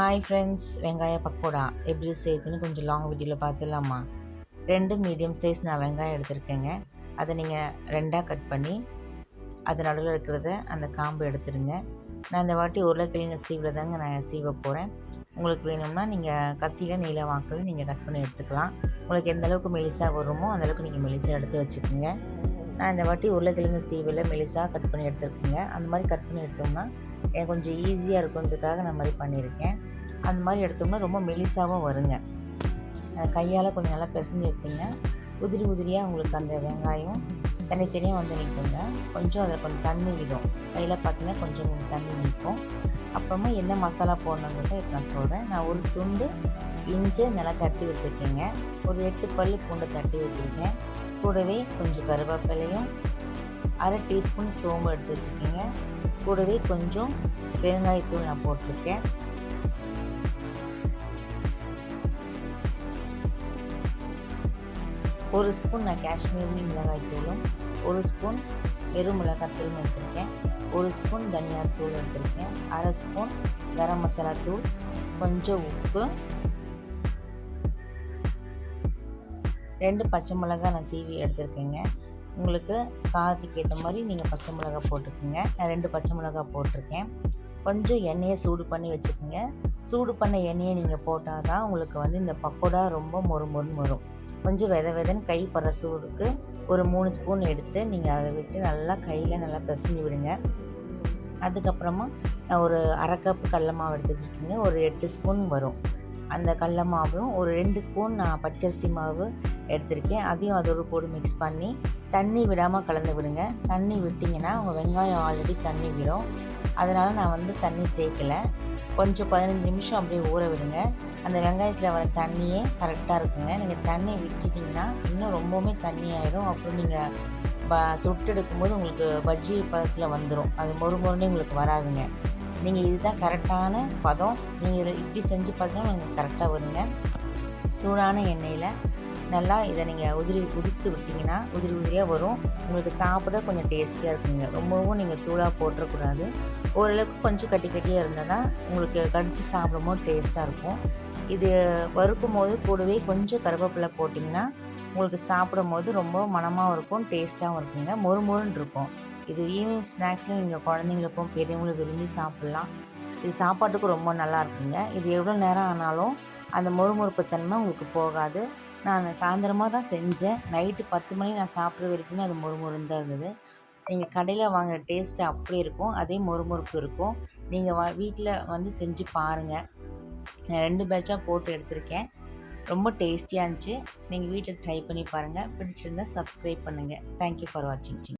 Hi friends வெங்காய பக்கோடா. எப்படி செய்யுதுன்னு கொஞ்சம் லாங் வீடியோவில் பார்த்துடலாமா? ரெண்டு மீடியம் சைஸ் நான் வெங்காயம் எடுத்திருக்கேங்க. அதை நீங்கள் ரெண்டாக கட் பண்ணி அது நடுவில் இருக்கிறத அந்த காம்பு எடுத்துருங்க நான் இந்த வாட்டி உருளைக்கிழங்கு சீவில் தாங்க நான் சீவ போகிறேன் உங்களுக்கு வேணும்னா நீங்கள் கத்தியில் நீல வாக்கில் நீங்கள் கட் பண்ணி எடுத்துக்கலாம். உங்களுக்கு எந்த அளவுக்கு மெலிசாக வருமோ அந்தளவுக்கு நீங்கள் மெலிசாக எடுத்து வச்சுக்கோங்க. நான் இந்த வாட்டி உருளைக்கிழங்கு சீவில் மெலிசாக கட் பண்ணி எடுத்துருக்கேங்க. அந்த மாதிரி கட் பண்ணி எடுத்தோம்னா கொஞ்சம் ஈஸியாக இருக்குன்றதுக்காக நான் மாதிரி பண்ணியிருக்கேன். அந்த மாதிரி எடுத்தோம்னா ரொம்ப மெலிசாகவும் வருங்க. கையால் கொஞ்சம் நல்லா பிசைஞ்சு எடுத்திங்கன்னா உதிரி உதிரியாக உங்களுக்கு அந்த வெங்காயம் தனித்தனியாக வந்து நிற்குங்க கொஞ்சம் அதில் கொஞ்சம் தண்ணி விடும். கையில் பார்த்தீங்கன்னா கொஞ்சம் தண்ணி நிற்கும். அப்புறமா என்ன மசாலா போடணுங்கிறத இப்போ நான் சொல்கிறேன் நான் ஒரு துண்டு இஞ்சி நல்லா தட்டி வச்சுருக்கேங்க. ஒரு எட்டு பல் பூண்டு தட்டி வச்சுருக்கேன். கூடவே கொஞ்சம் கருவேப்பிலையும் அரை டீஸ்பூன் சோம்பு எடுத்து வச்சுருக்கீங்க. கூடவே கொஞ்சம் பெருங்காயத்தூள் நான் போட்டிருக்கேன். ஒரு ஸ்பூன் நான் காஷ்மீரி மிளகாய்த்தூளும் ஒரு ஸ்பூன் வெறும் மிளகாய்த்தூளும் எடுத்திருக்கேன். ஒரு ஸ்பூன் தனியாத்தூள் எடுத்திருக்கேன். அரை ஸ்பூன் கரம் மசாலா தூள் கொஞ்சம் உப்பு. ரெண்டு பச்சை மிளகாய் நான் சீவி எடுத்திருக்கேங்க. உங்களுக்கு காரத்துக்கு ஏற்ற மாதிரி நீங்கள் பச்சை மிளகா போட்டுக்கோங்க. நான் ரெண்டு பச்சை மிளகா போட்டிருக்கேன். கொஞ்சம் எண்ணெயை சூடு பண்ணி வச்சுக்கோங்க. சூடு பண்ண எண்ணெயை நீங்கள் போட்டால் தான் உங்களுக்கு வந்து இந்த பக்கோடா ரொம்ப மொறு மொறுன்னு வரும். கொஞ்சம் வித விதன்னு கை படுற சூடுக்கு ஒரு மூணு ஸ்பூன் எடுத்து நீங்கள் அதை விட்டு நல்லா கையில் நல்லா பிசைஞ்சு விடுங்க. அதுக்கப்புறமா நான் ஒரு அரை கப்பு கடல மாவு எடுத்து வச்சுருக்கீங்க. ஒரு எட்டு ஸ்பூன் வரும். அந்த கடல மாவும் ஒரு ரெண்டு ஸ்பூன் நான் பச்சரிசி மாவு எடுத்திருக்கேன். அதையும் அதோடு போட்டு மிக்ஸ் பண்ணி தண்ணி விடாமல் கலந்து விடுங்க. தண்ணி விட்டிங்கன்னா உங்கள் வெங்காயம் ஆல்ரெடி தண்ணி விடும். அதனால் நான் வந்து தண்ணி சேர்க்கலை. கொஞ்சம் பதினஞ்சு நிமிஷம் அப்படியே ஊற விடுங்க. அந்த வெங்காயத்தில் வர தண்ணியே கரெக்டாக இருக்குங்க. நீங்கள் தண்ணி விட்டுட்டிங்கன்னா இன்னும் ரொம்பவுமே தண்ணி ஆகிடும் அப்புறம் நீங்கள் ப சுட்டு எடுக்கும்போது உங்களுக்கு பஜ்ஜி பதத்தில் வந்துடும் அது மொறு மொறுனே உங்களுக்கு வராதுங்க. நீங்கள் இதுதான் கரெக்டான பதம். நீங்கள் இப்படி செஞ்சு பார்த்தீங்கன்னா உங்களுக்கு கரெக்டாக வருங்க. சூடான எண்ணெயில் நல்லா இதை நீங்கள் உதிரி உதித்து விட்டிங்கன்னா உதிரி உதிரியாக வரும். உங்களுக்கு சாப்பிட கொஞ்சம் டேஸ்டியாக இருக்குங்க. ரொம்பவும் நீங்கள் தூளாக போட்டுறக்கூடாது. ஓரளவுக்கு கொஞ்சம் கட்டி கட்டியாக இருந்தால் தான் உங்களுக்கு கடித்து சாப்பிடும்போது டேஸ்ட்டாக இருக்கும். இது வறுக்கும் போது கூடவே கொஞ்சம் கருவேப்பிலை போட்டிங்கன்னா உங்களுக்கு சாப்பிடும் போது ரொம்ப மனமாகவும் இருக்கும் டேஸ்ட்டாகவும் இருக்குங்க. மொறு மொறுன்னு இருக்கும். இது ஈவினிங் ஸ்நாக்ஸில் நீங்கள் குழந்தைங்களுக்கும் பெரியவங்களும் விரும்பி சாப்பிட்லாம். இது சாப்பாட்டுக்கும் ரொம்ப நல்லா இருக்குங்க. இது எவ்வளோ நேரம் ஆனாலும் அந்த மொறுமொறுப்பு தன்மை உங்களுக்கு போகாது. நான் சாயந்தரமாக தான் செஞ்சேன். நைட்டு பத்து மணி நான் சாப்பிட்ற வரைக்குமே அது மொறுமொறுன்னு தான் இருந்தது. நீங்கள் கடையில் வாங்குகிற டேஸ்ட்டு அப்படி இருக்கும். அதே மொறுமொறுப்பு இருக்கும். நீங்கள் வா வீட்டில் வந்து செஞ்சு பாருங்கள் நான் ரெண்டு பேட்சாக போட்டு எடுத்திருக்கேன். ரொம்ப டேஸ்டியாக இருந்துச்சு. நீங்கள் வீட்டில் ட்ரை பண்ணி பாருங்கள் பிடிச்சிருந்தா சப்ஸ்கிரைப் பண்ணுங்கள் தேங்க்யூ ஃபார் வாட்சிங்